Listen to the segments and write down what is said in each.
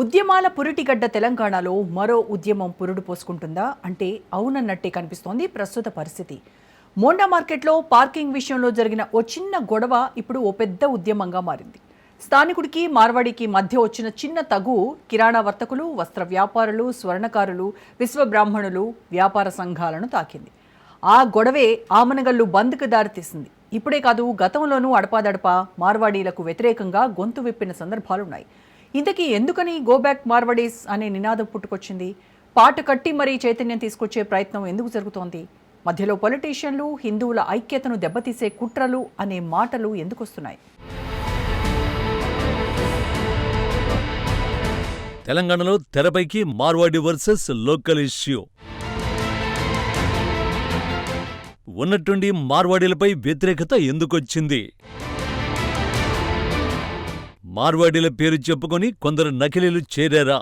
ఉద్యమాల పురిటిగడ్డ తెలంగాణలో మరో ఉద్యమం పురుడు పోసుకుంటుందా? అంటే అవునన్నట్టే కనిపిస్తోంది ప్రస్తుత పరిస్థితి. మోండా మార్కెట్లో పార్కింగ్ విషయంలో జరిగిన ఓ చిన్న గొడవ ఇప్పుడు ఓ పెద్ద ఉద్యమంగా మారింది. స్థానికుడికి మార్వాడికి మధ్య వచ్చిన చిన్న తగు కిరాణా వర్తకులు వస్త్ర వ్యాపారులు స్వర్ణకారులు విశ్వబ్రాహ్మణులు వ్యాపార సంఘాలను తాకింది. ఆ గొడవే ఆమనగల్లు బంద్కు దారితీసింది ఇప్పుడే కాదు గతంలోనూ అడపాదడపా మార్వాడీలకు వ్యతిరేకంగా గొంతు విప్పిన సందర్భాలున్నాయి. ఇంతకీ ఎందుకని గో బ్యాక్ మార్వడీస్ అనే నినాదం పుట్టుకొచ్చింది? పాట కట్టి మరీ చైతన్యం తీసుకొచ్చే ప్రయత్నం ఎందుకు జరుగుతోంది? మధ్యలో పొలిటీషియన్లు హిందువుల ఐక్యతను దెబ్బతీసే కుట్రలు అనే మాటలు ఎందుకొస్తున్నాయి? తెలంగాణలో తెరపైకి మార్వాడి వర్సెస్ లోకల్ ఇష్యూ. ఉన్నట్టుండి మార్వాడీలపై వ్యతిరేకత ఎందుకొచ్చింది? మార్వాడీల పేరు చెప్పుకొని కొందరు నకిలీలు చేరారా?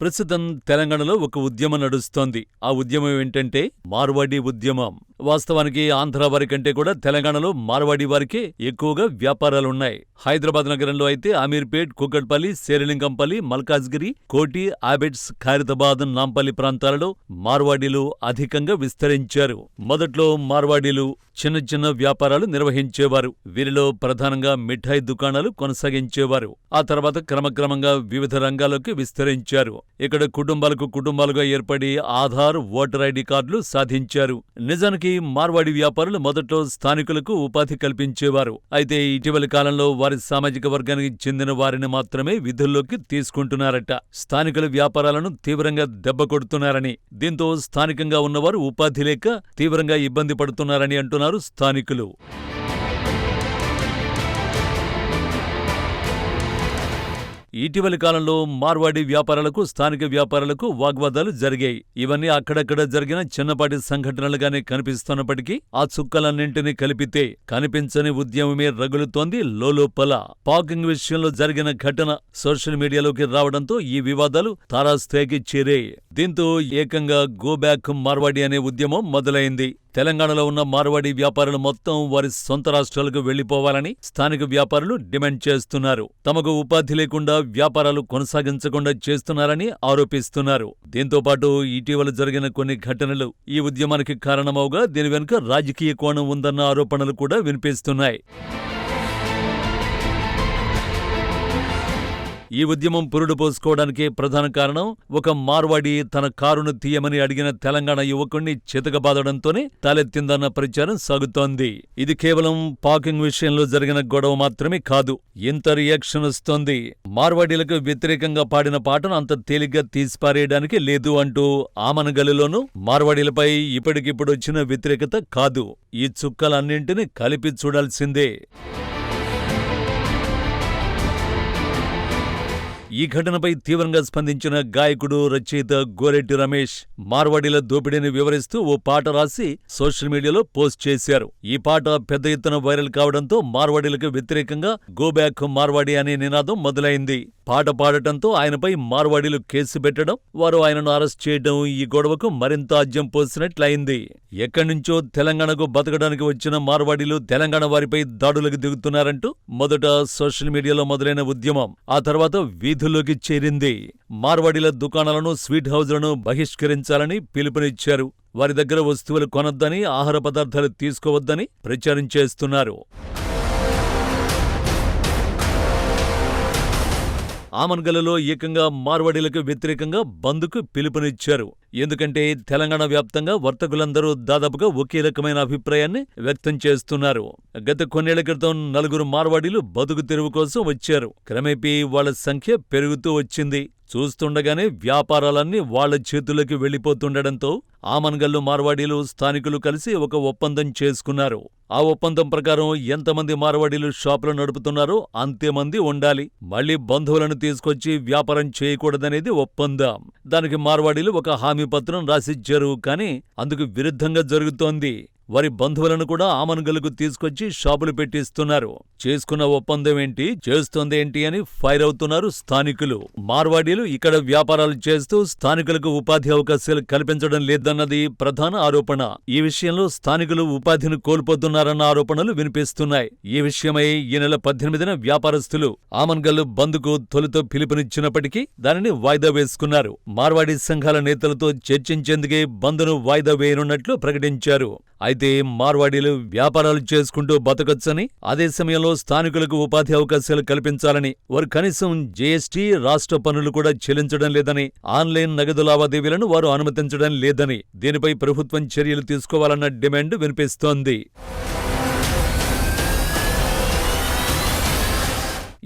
ప్రస్తుతం తెలంగాణలో ఒక ఉద్యమం నడుస్తోంది. ఆ ఉద్యమం ఏంటంటే మార్వాడీ ఉద్యమం. వాస్తవానికి ఆంధ్ర వారి కంటే కూడా తెలంగాణలో మార్వాడి వారికే ఎక్కువగా వ్యాపారాలున్నాయి. హైదరాబాద్ నగరంలో అయితే అమీర్పేట్ కుకట్పల్లి శేరిలింగంపల్లి మల్కాజ్గిరి కోటి ఆబెట్స్ ఖైరతాబాద్ నాంపల్లి ప్రాంతాలలో మార్వాడీలు అధికంగా విస్తరించారు. మొదట్లో మార్వాడీలు చిన్న చిన్న వ్యాపారాలు నిర్వహించేవారు. వీరిలో ప్రధానంగా మిఠాయి దుకాణాలు కొనసాగించేవారు. ఆ తర్వాత క్రమక్రమంగా వివిధ రంగాల్లోకి విస్తరించారు. ఇక్కడ కుటుంబాలకు కుటుంబాలుగా ఏర్పడి ఆధార్ ఓటర్ ఐడి కార్డులు సాధించారు. నిజానికి మార్వాడి వ్యాపారులు మొదట్లో స్థానికులకు ఉపాధి కల్పించేవారు. అయితే ఇటీవలి కాలంలో వారి సామాజిక వర్గానికి చెందిన వారిని మాత్రమే విధుల్లోకి తీసుకుంటున్నారట. స్థానికుల వ్యాపారాలను తీవ్రంగా దెబ్బ కొడుతున్నారని దీంతో స్థానికంగా ఉన్నవారు ఉపాధి లేక తీవ్రంగా ఇబ్బంది పడుతున్నారని అంటున్నారు స్థానికులు. ఇటీవలి కాలంలో మార్వాడి వ్యాపారాలకు స్థానిక వ్యాపారాలకు వాగ్వాదాలు జరిగాయి. ఇవన్నీ అక్కడక్కడ జరిగిన చిన్నపాటి సంఘటనలుగానే కనిపిస్తున్నప్పటికీ ఆ చుక్కలన్నింటినీ కలిపితే కనిపించని ఉద్యమమే రగులుతోంది లోలోపల. పాకింగ్ విషయంలో జరిగిన ఘటన సోషల్ మీడియాలోకి రావడంతో ఈ వివాదాలు తారాస్థాయికి చేరాయి. దీంతో ఏకంగా గోబ్యాక్ మార్వాడి అనే ఉద్యమం మొదలైంది. తెలంగాణలో ఉన్న మార్వాడి వ్యాపారులు మొత్తం వారి సొంత రాష్ట్రాలకు వెళ్ళిపోవాలని స్థానిక వ్యాపారులు డిమాండ్ చేస్తున్నారు. తమకు ఉపాధి లేకుండా వ్యాపారాలు కొనసాగించకుండా చేస్తున్నారని ఆరోపిస్తున్నారు. దీంతో పాటు ఇటీవల జరిగిన కొన్ని ఘటనలు ఈ ఉద్యమానికి కారణమవుగా దీని వెనుక రాజకీయ కోణం ఉందన్న ఆరోపణలు కూడా వినిపిస్తున్నాయి. ఈ ఉద్యమం పురుడుపోసుకోవడానికి ప్రధాన కారణం ఒక మార్వాడి తన కారును తీయమని అడిగిన తెలంగాణ యువకుణ్ణి చితకబాదడంతోనే తలెత్తిందన్న ప్రచారం సాగుతోంది. ఇది కేవలం పాకింగ్ విషయంలో జరిగిన గొడవ మాత్రమే కాదు ఇంత రియాక్షన్ వస్తోంది. మార్వాడీలకు వ్యతిరేకంగా పాడిన పాటను అంత తేలిగ్గా తీసిపారేయడానికి లేదు అంటూ ఆమనగలిలోనూ మార్వాడీలపై ఇప్పటికిప్పుడు వచ్చిన వ్యతిరేకత కాదు. ఈ చుక్కలన్నింటినీ కలిపి చూడాల్సిందే. ఈ ఘటనపై తీవ్రంగా స్పందించిన గాయకుడు రచయిత గోరెడ్డి రమేష్ మార్వాడీల దోపిడీని వివరిస్తూ ఓ పాట రాసి సోషల్ మీడియాలో పోస్ట్ చేశారు. ఈ పాట పెద్ద ఎత్తున వైరల్ కావడంతో మార్వాడీలకు వ్యతిరేకంగా గోబ్యాక్ మార్వాడి అనే నినాదం మొదలైంది. పాట పాడటంతో ఆయనపై మార్వాడీలు కేసు పెట్టడం వారు ఆయనను అరెస్ట్ చేయడం ఈ గొడవకు మరింత ఆజ్యం పోసినట్లయింది. ఎక్కడ్నుంచో తెలంగాణకు బతకడానికి వచ్చిన మార్వాడీలు తెలంగాణ వారిపై దాడులకు దిగుతున్నారంటూ మొదట సోషల్ మీడియాలో మొదలైన ఉద్యమం ఆ తర్వాత వీధుల్లోకి చేరింది. మార్వాడీల దుకాణాలను స్వీట్ హౌజ్లను బహిష్కరించాలని పిలుపునిచ్చారు. వారి దగ్గర వస్తువులు కొనొద్దని ఆహార పదార్థాలు తీసుకోవద్దని ప్రచారం చేస్తున్నారు. ఆమన్గలలో ఏకంగా మార్వాడీలకు వ్యతిరేకంగా బంద్కు పిలుపునిచ్చారు. ఎందుకంటే తెలంగాణ వ్యాప్తంగా వర్తకులందరూ దాదాపుగా ఒకే రకమైన అభిప్రాయాన్ని వ్యక్తం చేస్తున్నారు. గత కొన్నేళ్ళ క్రితం నలుగురు మార్వాడీలు బతుకు తెరువు కోసం వచ్చారు. క్రమేపీ వాళ్ళ సంఖ్య పెరుగుతూ వచ్చింది. చూస్తుండగానే వ్యాపారాలన్నీ వాళ్ళ చేతులకి వెళ్ళిపోతుండటంతో ఆమన్గల్లు మార్వాడీలు స్థానికులు కలిసి ఒక ఒప్పందం చేసుకున్నారు. ఆ ఒప్పందం ప్రకారం ఎంతమంది మార్వాడీలు షాపులు నడుపుతున్నారో అంతేమంది ఉండాలి. మళ్ళీ బంధువులను తీసుకొచ్చి వ్యాపారం చేయకూడదనేది ఒప్పందం. దానికి మార్వాడీలు ఒక హామీ పత్రం రాసిచ్చారు కానీ అందుకు విరుద్ధంగా జరుగుతోంది. వారి బంధువులను కూడా ఆమన్గలకు తీసుకొచ్చి షాపులు పెట్టిస్తున్నారు. చేసుకున్న ఒప్పందం ఏంటి చేస్తోందేంటి అని ఫైర్ అవుతున్నారు స్థానికులు. మార్వాడీలు ఇక్కడ వ్యాపారాలు చేస్తూ స్థానికులకు ఉపాధి అవకాశాలు కల్పించడం లేదన్నది ప్రధాన ఆరోపణ. ఈ విషయంలో స్థానికులు ఉపాధిని కోల్పోతున్నారన్న ఆరోపణలు వినిపిస్తున్నాయి. ఈ విషయమై ఈ నెల పద్దెనిమిదిన వ్యాపారస్తులు ఆమన్గల్ బంద్కు తొలుతో పిలుపునిచ్చినప్పటికీ దానిని వాయిదా వేసుకున్నారు. మార్వాడీ సంఘాల నేతలతో చర్చించేందుకే బంద్ను వాయిదా వేయనున్నట్లు ప్రకటించారు. అయితే మార్వాడీలు వ్యాపారాలు చేసుకుంటూ బతకొచ్చని అదే సమయంలో స్థానికులకు ఉపాధి అవకాశాలు కల్పించాలని వారు కనీసం జీఎస్టీ రాష్ట్ర పన్నులు కూడా చెల్లించడం లేదని ఆన్లైన్ నగదు లావాదేవీలను వారు అనుమతించడం లేదని దీనిపై ప్రభుత్వం చర్యలు తీసుకోవాలన్న డిమాండ్ వినిపిస్తోంది.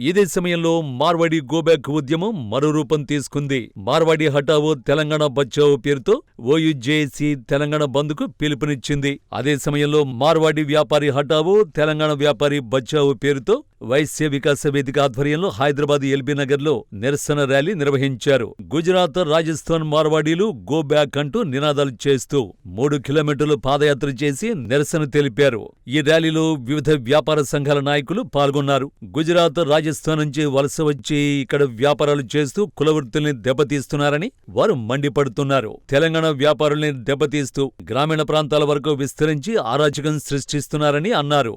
ఇదే సమయంలో మార్వాడి గోబ్యాక్ ఉద్యమం మరో రూపం తీసుకుంది. మార్వాడి హఠావో తెలంగాణ బచావో పేరుతో ఓయుజేసి తెలంగాణ బంద్కు పిలుపునిచ్చింది. అదే సమయంలో మార్వాడి వ్యాపారి హఠావో తెలంగాణ వ్యాపారి బచావో పేరుతో వైశ్య వికాస వేదిక ఆధ్వర్యంలో హైదరాబాద్ ఎల్బీ నగర్లో నిరసన ర్యాలీ నిర్వహించారు. గుజరాత్ రాజస్థాన్ మార్వాడీలు గో బ్యాక్ అంటూ నినాదాలు చేస్తూ మూడు కిలోమీటర్లు పాదయాత్ర చేసి నిరసన తెలిపారు. ఈ ర్యాలీలో వివిధ వ్యాపార సంఘాల నాయకులు పాల్గొన్నారు. గుజరాత్ రాజస్థాన్ నుంచి వలస వచ్చి ఇక్కడ వ్యాపారాలు చేస్తూ కులవృత్తుల్ని దెబ్బతీస్తున్నారని వారు మండిపడుతున్నారు. తెలంగాణ వ్యాపారుల్ని దెబ్బతీస్తూ గ్రామీణ ప్రాంతాల వరకు విస్తరించి అరాచకం సృష్టిస్తున్నారని అన్నారు.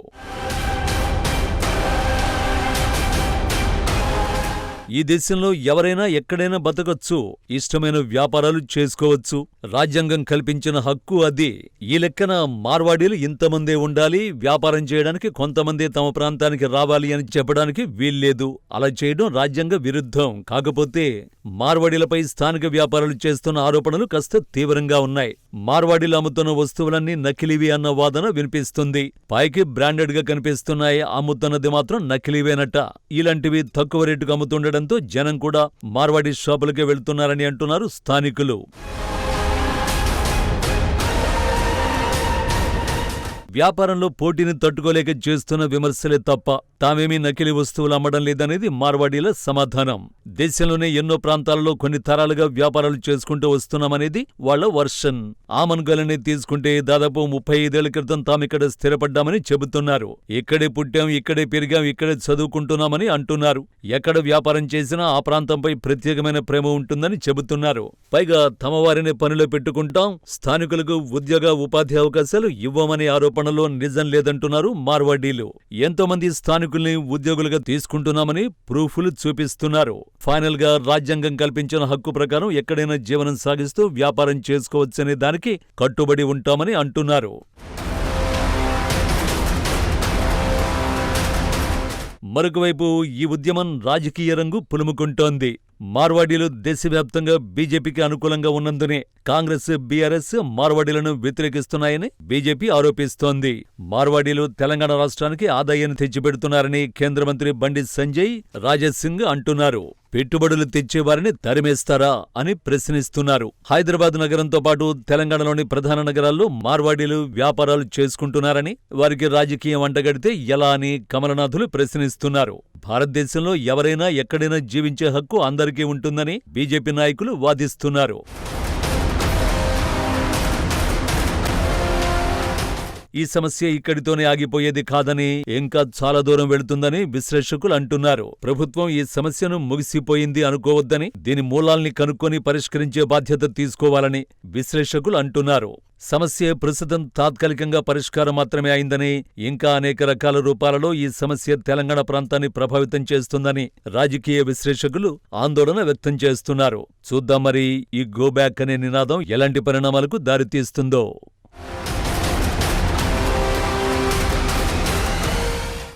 ఈ దేశంలో ఎవరైనా ఎక్కడైనా బతకచ్చు ఇష్టమైన వ్యాపారాలు చేసుకోవచ్చు రాజ్యాంగం కల్పించిన హక్కు అది. ఈ లెక్కన మార్వాడీలు ఇంతమందే ఉండాలి వ్యాపారం చేయడానికి కొంతమందే తమ ప్రాంతానికి రావాలి అని చెప్పడానికి వీల్లేదు. అలా చేయడం రాజ్యాంగ విరుద్ధం. కాకపోతే మార్వాడీలపై స్థానిక వ్యాపారాలు చేస్తున్న ఆరోపణలు కాస్త తీవ్రంగా ఉన్నాయి. మార్వాడీలు అమ్ముతున్న వస్తువులన్నీ నకిలీవి అన్న వాదన వినిపిస్తుంది. పైకి బ్రాండెడ్గా కనిపిస్తున్నాయి అమ్ముతున్నది మాత్రం నకిలీవేనట. ఇలాంటివి తక్కువ రేటుకు అమ్ముతుండటంతో జనం కూడా మార్వాడి షాపులకే వెళ్తున్నారని అంటున్నారు స్థానికులు. వ్యాపారంలో పోటీని తట్టుకోలేక చేస్తున్న విమర్శలే తప్ప తామేమీ నకిలీ వస్తువులు అమ్మడం లేదనేది మార్వాడీల సమాధానం. దేశంలోనే ఎన్నో ప్రాంతాలలో కొన్ని తరాలుగా వ్యాపారాలు చేసుకుంటూ వస్తున్నామనేది వాళ్ళ వర్షన్. ఆమన్గలని తీసుకుంటే దాదాపు ముప్పై ఐదేళ్ళ క్రితం తామిక్కడ స్థిరపడ్డామని చెబుతున్నారు. ఇక్కడే పుట్టాం ఇక్కడే పెరిగాం ఇక్కడే చదువుకుంటున్నామని అంటున్నారు. ఎక్కడ వ్యాపారం చేసినా ఆ ప్రాంతంపై ప్రత్యేకమైన ప్రేమ ఉంటుందని చెబుతున్నారు. పైగా తమ వారిని పనిలో పెట్టుకుంటాం స్థానికులకు ఉద్యోగ ఉపాధి అవకాశాలు ఇవ్వమనే ఆరోపణ ఆరోపణలో నిజం లేదంటున్నారు మార్వాడీలు. ఎంతో మంది స్థానికుల్ని ఉద్యోగులుగా తీసుకుంటున్నామని ప్రూఫ్లు చూపిస్తున్నారు. ఫైనల్గా రాజ్యాంగం కల్పించిన హక్కు ప్రకారం ఎక్కడైనా జీవనం సాగిస్తూ వ్యాపారం చేసుకోవచ్చనే దానికి కట్టుబడి ఉంటామని అంటున్నారు. మరొకవైపు ఈ ఉద్యమం రాజకీయ రంగు పులుముకుంటోంది. మార్వాడీలు దేశవ్యాప్తంగా బీజేపీకి అనుకూలంగా ఉన్నందునే కాంగ్రెస్ బీఆర్ఎస్ మార్వాడీలను వ్యతిరేకిస్తున్నాయని బీజేపీ ఆరోపిస్తోంది. మార్వాడీలు తెలంగాణ రాష్ట్రానికి ఆదాయాన్ని తెచ్చిపెడుతున్నారని కేంద్ర మంత్రి బండి సంజయ్ రాజసింగ్ అంటున్నారు. పెట్టుబడులు తెచ్చేవారిని తరిమేస్తారా అని ప్రశ్నిస్తున్నారు. హైదరాబాద్ నగరంతో పాటు తెలంగాణలోని ప్రధాన నగరాల్లో మార్వాడీలు వ్యాపారాలు చేసుకుంటున్నారని వారికి రాజకీయం అంటగడితే ఎలా అని కమలనాథులు ప్రశ్నిస్తున్నారు. భారతదేశంలో ఎవరైనా ఎక్కడైనా జీవించే హక్కు అందరికీ ఉంటుందని బీజేపీ నాయకులు వాదిస్తున్నారు. ఈ సమస్య ఇక్కడితోనే ఆగిపోయేది కాదని ఇంకా చాలా దూరం వెళుతుందని విశ్లేషకులు అంటున్నారు. ప్రభుత్వం ఈ సమస్యను ముగిసిపోయింది అనుకోవద్దని దీని మూలాల్ని కనుక్కొని పరిష్కరించే బాధ్యత తీసుకోవాలని విశ్లేషకులు అంటున్నారు. సమస్య ప్రస్తుతం తాత్కాలికంగా పరిష్కారం మాత్రమే అయిందని ఇంకా అనేక రకాల రూపాలలో ఈ సమస్య తెలంగాణ ప్రాంతాన్ని ప్రభావితం చేస్తుందని రాజకీయ విశ్లేషకులు ఆందోళన వ్యక్తం చేస్తున్నారు. చూద్దాం మరి ఈ గోబ్యాక్ అనే నినాదం ఎలాంటి పరిణామాలకు దారితీస్తుందో.